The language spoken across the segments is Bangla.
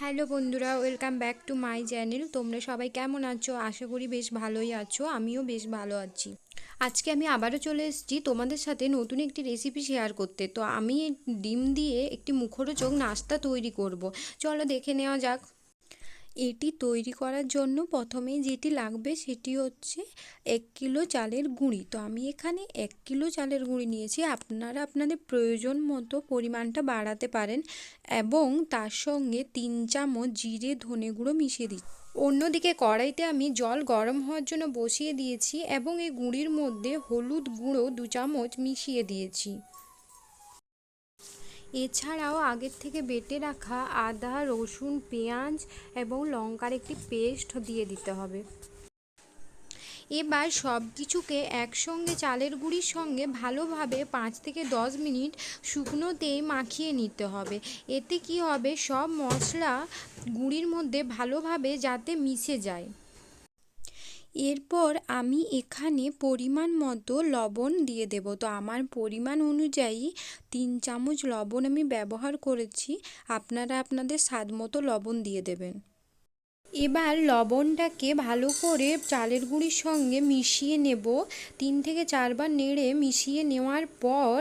হ্যালো বন্ধুরা, welcome back to my channel. তোমরা সবাই কেমন আছো? আশা করি বেশ ভালোই আছো, আমিও বেশ ভালো আছি। আজকে আমি আবারও চলে এসেছি তোমাদের সাথে নতুন একটি রেসিপি শেয়ার করতে। তো আমি ডিম দিয়ে একটি মুখরোচক নাস্তা তৈরি করব। চলো দেখে নেওয়া যাক। এটি তৈরি করার জন্য প্রথমে যেটি লাগবে সেটি হচ্ছে এক কিলো চালের গুঁড়ি। তো আমি এখানে এক কিলো চালের গুঁড়ি নিয়েছি। আপনারা আপনাদের প্রয়োজন মতো পরিমাণটা বাড়াতে পারেন এবং তার সঙ্গে তিন চামচ জিরে ধনে গুঁড়ো মিশিয়ে দিচ্ছি অন্যদিকে কড়াইতে আমি জল গরম হওয়ার জন্য বসিয়ে দিয়েছি এবং এই গুঁড়ির মধ্যে হলুদ গুঁড়ো দু চামচ মিশিয়ে দিয়েছি। এছাড়াও আগের থেকে বেটে রাখা আদা, রসুন, পেঁয়াজ এবং লঙ্কার একটি পেস্ট দিয়ে দিতে হবে। এবার সব কিছুকে একসঙ্গে চালের গুঁড়ির সঙ্গে ভালোভাবে পাঁচ থেকে দশ মিনিট শুকনোতেই মাখিয়ে নিতে হবে। এতে কি হবে? সব মশলা গুঁড়ির মধ্যে ভালোভাবে যাতে মিশে যায়। এরপর আমি এখানে পরিমাণ মতো লবণ দিয়ে দেব। তো আমার পরিমাণ অনুযায়ী তিন চামচ লবণ আমি ব্যবহার করেছি। আপনারা আপনাদের স্বাদ মতো লবণ দিয়ে দেবেন। এবার লবণটাকে ভালো করে চালের গুঁড়ির সঙ্গে মিশিয়ে নেব। তিন থেকে চারবার নেড়ে মিশিয়ে নেওয়ার পর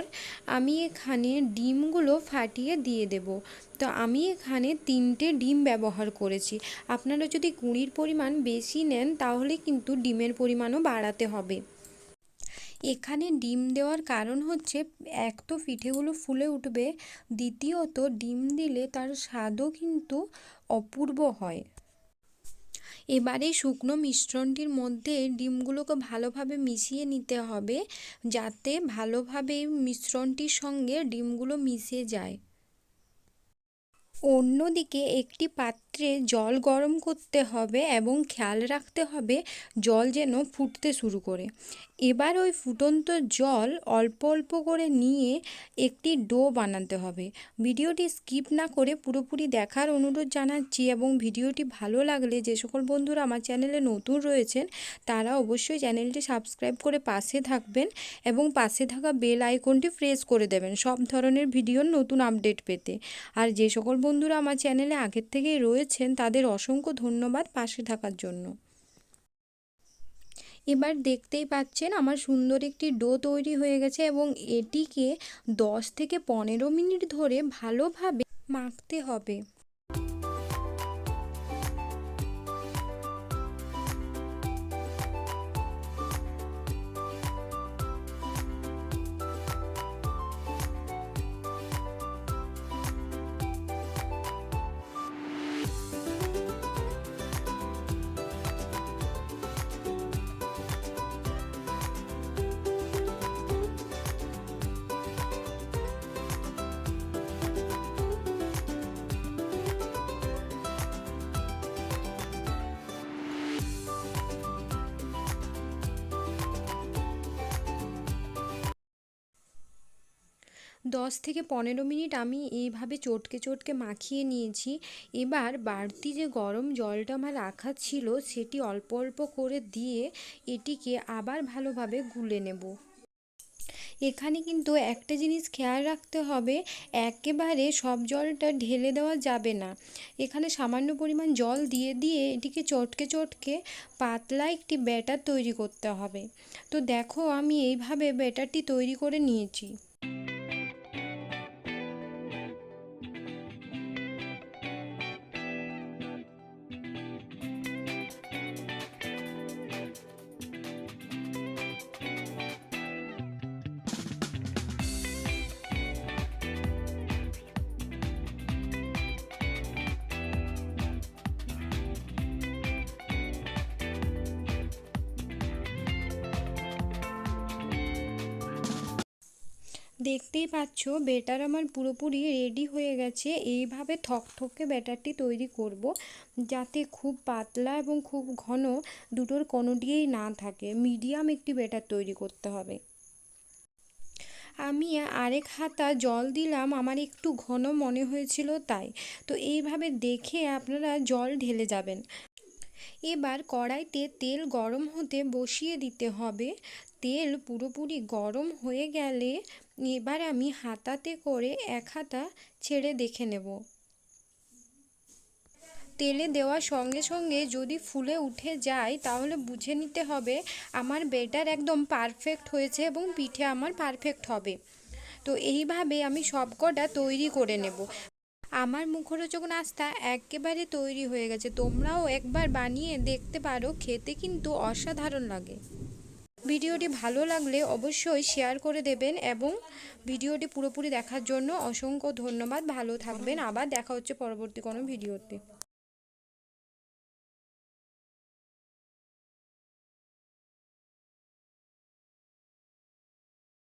আমি এখানে ডিমগুলো ফাটিয়ে দিয়ে দেব। তো আমি এখানে তিনটে ডিম ব্যবহার করেছি। আপনারা যদি গুঁড়ির পরিমাণ বেশি নেন, তাহলে কিন্তু ডিমের পরিমাণও বাড়াতে হবে। এখানে ডিম দেওয়ার কারণ হচ্ছে, এক তো পিঠেগুলো ফুলে উঠবে, দ্বিতীয়ত ডিম দিলে তার স্বাদও কিন্তু অপূর্ব হয়। এবারে শুকনো মিশ্রণটির মধ্যে ডিমগুলোকে ভালোভাবে মিশিয়ে নিতে হবে যাতে ভালোভাবে মিশ্রণটির সঙ্গে ডিমগুলো মিশে যায়। অন্যদিকে একটি পাত্রে জল গরম করতে হবে এবং খেয়াল রাখতে হবে জল যেন ফুটতে শুরু করে। এবার ওই ফুটন্ত জল অল্প অল্প করে নিয়ে একটি ডো বানাতে হবে। ভিডিওটি স্কিপ না করে পুরোপুরি দেখার অনুরোধ জানাচ্ছি এবং ভিডিওটি ভালো লাগলে যে সকল বন্ধুরা আমার চ্যানেলে নতুন রয়েছেন, তারা অবশ্যই চ্যানেলটি সাবস্ক্রাইব করে পাশে থাকবেন এবং পাশে থাকা বেল আইকনটি প্রেস করে দেবেন সব ধরনের ভিডিওর নতুন আপডেট পেতে। আর যে সকল বন্ধুরা আমার চ্যানেলে আগের থেকেই রয়েছেন তাদের অসংখ্য ধন্যবাদ পাশে থাকার জন্য। এবার দেখতেই পাচ্ছেন আমার সুন্দর একটি ডো তৈরি হয়ে গেছে এবং এটিকে দশ থেকে পনেরো মিনিট ধরে ভালোভাবে মাখতে হবে। দশ থেকে পনেরো মিনিট আমি এইভাবে চটকে চটকে মাখিয়ে নিয়েছি। এবার বাড়তি যে গরম জলটা আমার রাখা ছিল সেটি অল্প অল্প করে দিয়ে এটিকে আবার ভালোভাবে গুলে নেব। এখানে কিন্তু একটা জিনিস খেয়াল রাখতে হবে, একেবারে সব জলটা ঢেলে দেওয়া যাবে না। এখানে সামান্য পরিমাণ জল দিয়ে দিয়ে এটিকে চটকে চটকে পাতলা একটি ব্যাটার তৈরি করতে হবে। তো দেখো আমি এইভাবে ব্যাটারটি তৈরি করে নিয়েছি। দেখতেই পাচ্ছ ব্যাটার আমার পুরোপুরি রেডি হয়ে গেছে। এইভাবে থকথকে ব্যাটারটি তৈরি করব যাতে খুব পাতলা এবং খুব ঘন দুটোর কোনোটিই না থাকে। মিডিয়াম একটি ব্যাটার তৈরি করতে হবে। আমি আরেক হাতা জল দিলাম, আমার একটু ঘন মনে হয়েছিল তাই। তো এইভাবে দেখে আপনারা জল ঢেলে যাবেন। এবার কড়াইতে তেল গরম হতে বসিয়ে দিতে হবে। তেল পুরোপুরি গরম হয়ে গেলে এবার আমি হাতাতে করে এক হাতা ছেড়ে দেখে নেব। তেলে দেওয়ার সঙ্গে সঙ্গে যদি ফুলে উঠে যায় তাহলে বুঝে নিতে হবে আমার বেটার একদম পারফেক্ট হয়েছে এবং পিঠে আমার পারফেক্ট হবে। তো এইভাবে আমি সবকটা তৈরি করে নেব। আমার মুখরোচক নাস্তা একেবারে তৈরি হয়ে গেছে। তোমরাও একবার বানিয়ে দেখতে পারো, খেতে কিন্তু অসাধারণ লাগে। ভিডিওটি ভালো লাগলে অবশ্যই শেয়ার করে দেবেন এবং ভিডিওটি পুরোপুরি দেখার জন্য অসংখ্য ধন্যবাদ। ভালো থাকবেন। আবার দেখা হচ্ছে পরবর্তী কোনো ভিডিওতে।